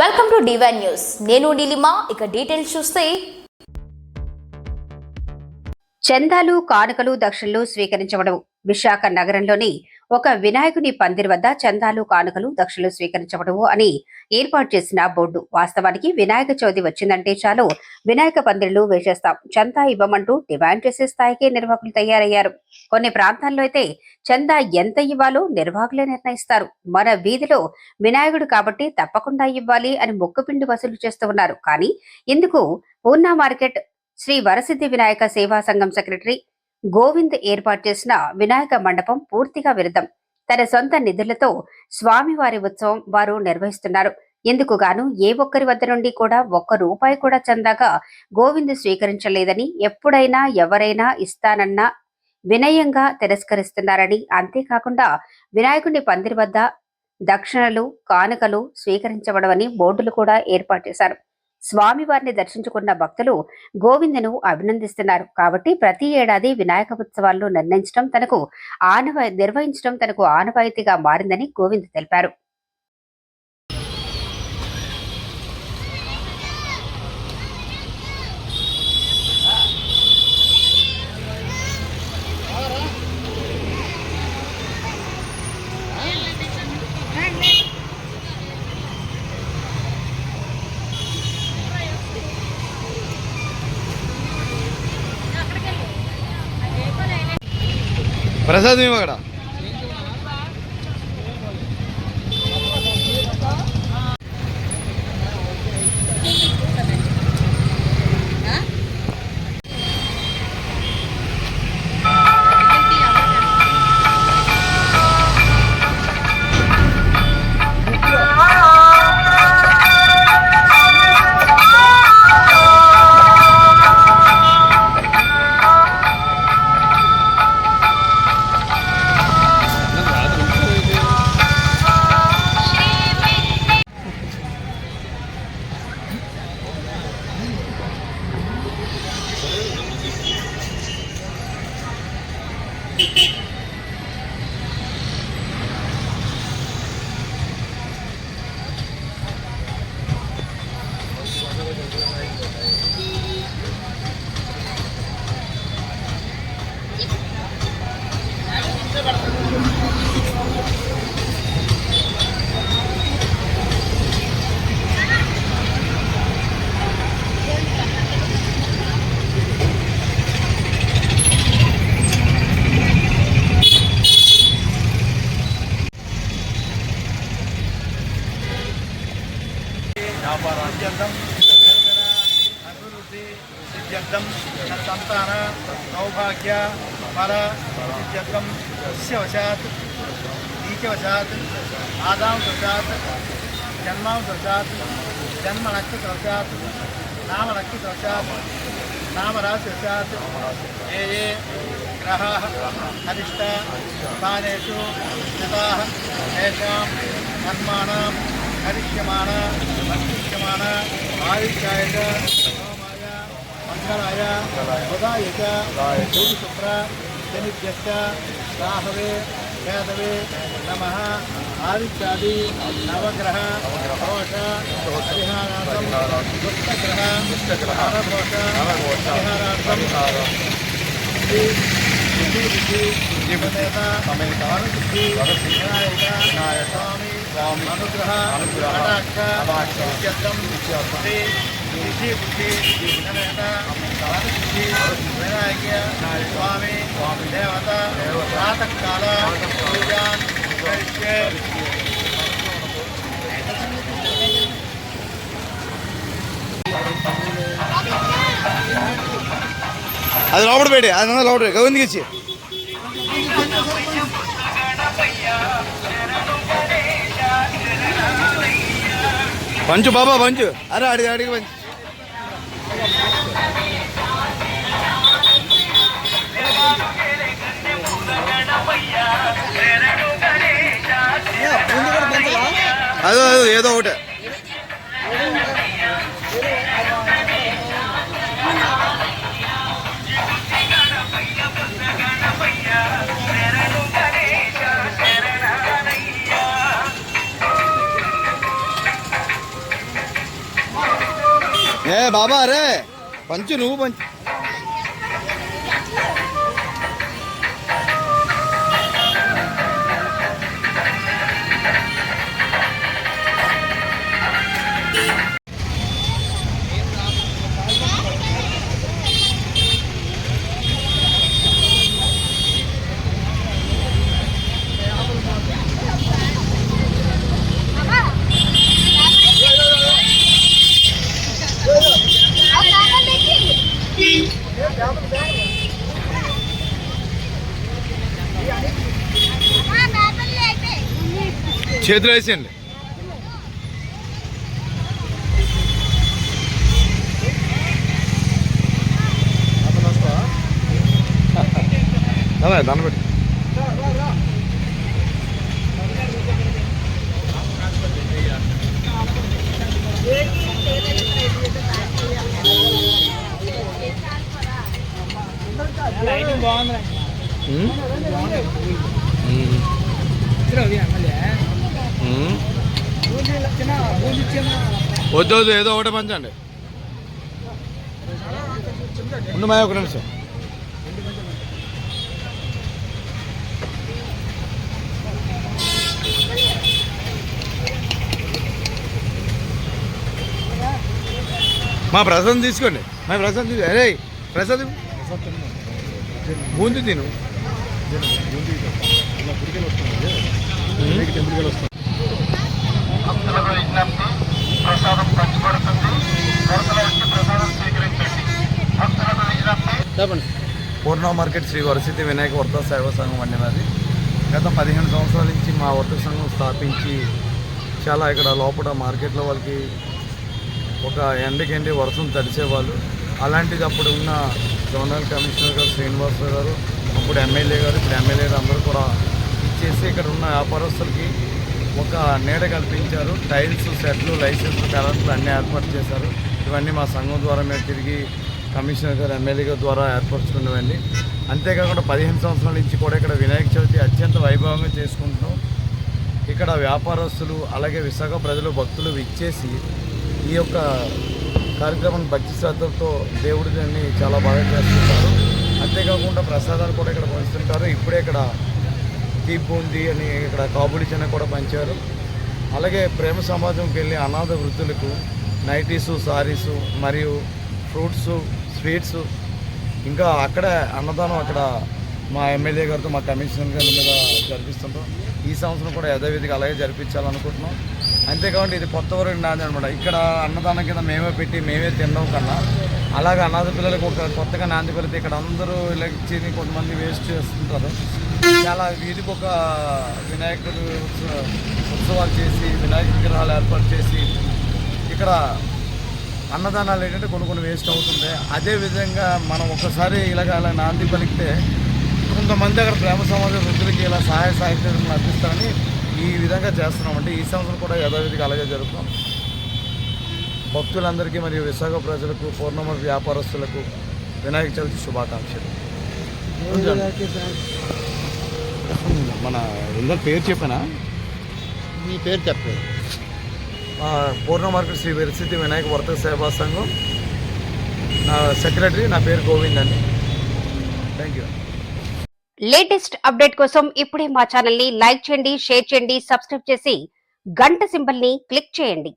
Welcome to divine news నేను నీలిమా ఇక details చూస్తే. చందాలు కానుకలు దక్షిణలు స్వీకరించబడవు. విశాఖ నగరంలోని ఒక వినాయకుని పందిరి వద్ద చందాలు కానుకలు దక్షిణలు స్వీకరించబడవు అని ఏర్పాటు చేసిన బోర్డు. వాస్తవానికి వినాయక చవితి వచ్చిందంటే చాలు. వినాయక పందిరులు వేసేస్తాం. చందా ఇవ్వమంటూ డిమాండ్ చేసే స్థాయికి నిర్వాహకులు తయారయ్యారు. కొన్ని ప్రాంతాల్లో అయితే చందా ఎంత ఇవ్వాలో నిర్వాహకులే నిర్ణయిస్తారు. మన వీధిలో వినాయకుడు కాబట్టి తప్పకుండా ఇవ్వాలి అని మొక్కుపిండి వసూలు చేస్తూ ఉన్నారు. కానీ ఇందుకు పూర్ణ మార్కెట్ శ్రీ వరసిద్ధి వినాయక సేవా సంఘం సెక్రటరీ గోవింద్ ఏర్పాటు చేసిన వినాయక మండపం పూర్తిగా విరుద్ధం. తన సొంత నిధులతో స్వామివారి ఉత్సవం వారు నిర్వహిస్తున్నారు. ఇందుకు గాను ఏ ఒక్కరి వద్ద నుండి కూడా ఒక్క రూపాయి కూడా చందాగా గోవింద్ స్వీకరించలేదని ఎప్పుడైనా ఎవరైనా ఇస్తానన్నా వినయంగా తిరస్కరిస్తున్నారని అంతేకాకుండా వినాయకుని పందిరి వద్ద దక్షిణలు కానుకలు స్వీకరించబడవని బోర్డులు కూడా ఏర్పాటు చేశారు. స్వామివారిని దర్శించుకున్న భక్తులు గోవిందను అభినందిస్తున్నారు. కాబట్టి ప్రతి ఏడాది వినాయక ఉత్సవాల్లో నిర్ణయించడం తనకు ఆనవ నిర్వహించడం తనకు ఆనవాయితీగా మారిందని గోవింద్ తెలిపారు. ప్రసాదం ఇవ్వ इत्यर्थं सौभाग्य फल इत्यर्थं शिवशात् दीचवशात् आदांशवशात् जन्मांशवशात् जन्मनक्षत्रवशात् नामनक्षत्रवशात् नामराशिवशात् ये ये ग्रहाः हरिष्टा स्थानेषु स्थिताः तेषां कर्माणां आयुष्याय विघ्नराय वदाय च सूर्यपुत्र शनिभ्यश्च राहवे वेदवे नमः आदित्यादि नवग्रह घोष हरिहारार्थं दुष्टग्रह हरघोष हरिहारार्थं अनुग्रह अनुग्रह விஜய புத்தி ஸ்ரீ வினவேதா கலாதிபுத்தி விநாயகிய சுவாமி சுவாமி தேவதா பிராத்தகால பூஜான் உபரிஷ்யே அது லோபடு போயிடு அதனால லோபடு கவுந்திக்கிச்சு. பஞ்சு பாபா பஞ்சு. அரே அடி அடிக்க பஞ்சு. అదో అదో ఏదో ఒకటే. ఏ బాబా అరే పంచు నువ్వు పంచు. చేతిలో వేసేయండి. అలా దాన్ని పెట్టి. ఉమ్? వద్దు వద్దు ఏదో ఒకటే పంచండి ఉండు మా ఒక నిమిషం మా ప్రసాదం తీసుకోండి మా ప్రసాదం తీసుకో అరే ప్రసాదం బూంది తిను బూంది టెంపుల్కి వస్తాను చెప్పండి. పూర్ణ మార్కెట్ శ్రీ వరసిద్ధి వినాయక వర్త సేవా సంఘం అండి గత పదిహేను సంవత్సరాల నుంచి మా వర్తక సంఘం స్థాపించి చాలా ఇక్కడ లోపల మార్కెట్లో వాళ్ళకి ఒక ఎండకెండి వర్షం తడిసేవాళ్ళు. అలాంటిది అప్పుడు ఉన్న జోనల్ కమిషనర్ గారు శ్రీనివాసరావు గారు అప్పుడు ఎమ్మెల్యే గారు ఇప్పుడు ఎమ్మెల్యే గారు అందరూ కూడా ఇచ్చేసి ఇక్కడ ఉన్న వ్యాపారస్తులకి ఒక నీడ కల్పించారు. టైల్స్ సెట్లు లైసెన్స్ కరెంట్లు అన్నీ ఏర్పాటు చేశారు. ఇవన్నీ మా సంఘం ద్వారా మేము తిరిగి కమిషనర్ గారు ఎమ్మెల్యే గారి ద్వారా ఏర్పరచుకున్నవండి అంతేకాకుండా పదిహేను సంవత్సరాల నుంచి కూడా ఇక్కడ వినాయక చవితి అత్యంత వైభవంగా చేసుకుంటున్నాం. ఇక్కడ వ్యాపారస్తులు అలాగే విశాఖ ప్రజలు భక్తులు విచ్చేసి ఈ యొక్క కార్యక్రమం భక్తి శ్రద్ధలతో దేవుడిని చాలా బాగా చేస్తుంటారు. అంతేకాకుండా ప్రసాదాలు కూడా ఇక్కడ పంచుతుంటారు. ఇప్పుడే ఇక్కడ దీప్ బూందీ అని ఇక్కడ కాబులి చెన్న కూడా పంచారు. అలాగే ప్రేమ సమాజంకి వెళ్ళి అనాథ వృద్ధులకు నైటీసు సారీసు మరియు ఫ్రూట్స్ స్వీట్స్ ఇంకా అక్కడ అన్నదానం అక్కడ మా ఎమ్మెల్యే గారితో మా కమిషనర్ గారి మీద జరిపిస్తుంటాం. ఈ సంవత్సరం కూడా యథావిధిగా అలాగే జరిపించాలనుకుంటున్నాం. అంతేకాకుండా ఇది కొత్త వరకు నాది అనమాట ఇక్కడ అన్నదానం కింద మేమే పెట్టి మేమే తినడం కన్నా అలాగే అనాథ పిల్లలకు ఒక కొత్తగా నాంది పెడితే ఇక్కడ అందరూ ఇలా కొంతమంది వేస్ట్ చేస్తుంటారు. చాలా వీధికి ఒక వినాయకుడు ఉత్సవాలు చేసి వినాయక విగ్రహాలు ఏర్పాటు చేసి ఇక్కడ అన్నదానాలు ఏంటంటే కొన్ని కొన్ని వేస్ట్ అవుతుంటాయి అదే విధంగా మనం ఒకసారి ఇలాగ అలా నాంది పలికితే కొంతమంది అక్కడ ప్రేమ సమాజ వృద్ధులకి ఇలా సహాయ సాహిత్యం అందిస్తారని ఈ విధంగా చేస్తున్నామంటే ఈ సంవత్సరం కూడా యథావిధిగా అలాగే జరుగుతాం. భక్తులందరికీ మరియు విశాఖ ప్రజలకు పూర్ణమ వ్యాపారస్తులకు వినాయక చవితి శుభాకాంక్షలు. మన ఇందరు పేరు చెప్పానా? మీ పేరు చెప్పండి. పూర్ణ మార్కెట్ శ్రీ విరసిద్ధి వినాయక వర్తక సేవా సంఘం. నా సెక్రటరీ నా పేరు గోవింద్ అండి. థ్యాంక్ యూ లేటెస్ట్ అప్డేట్ కోసం ఇప్పుడే మా ఛానల్ని లైక్ చేయండి షేర్ చేయండి సబ్స్క్రైబ్ చేసి గంట సింబల్ని క్లిక్ చేయండి.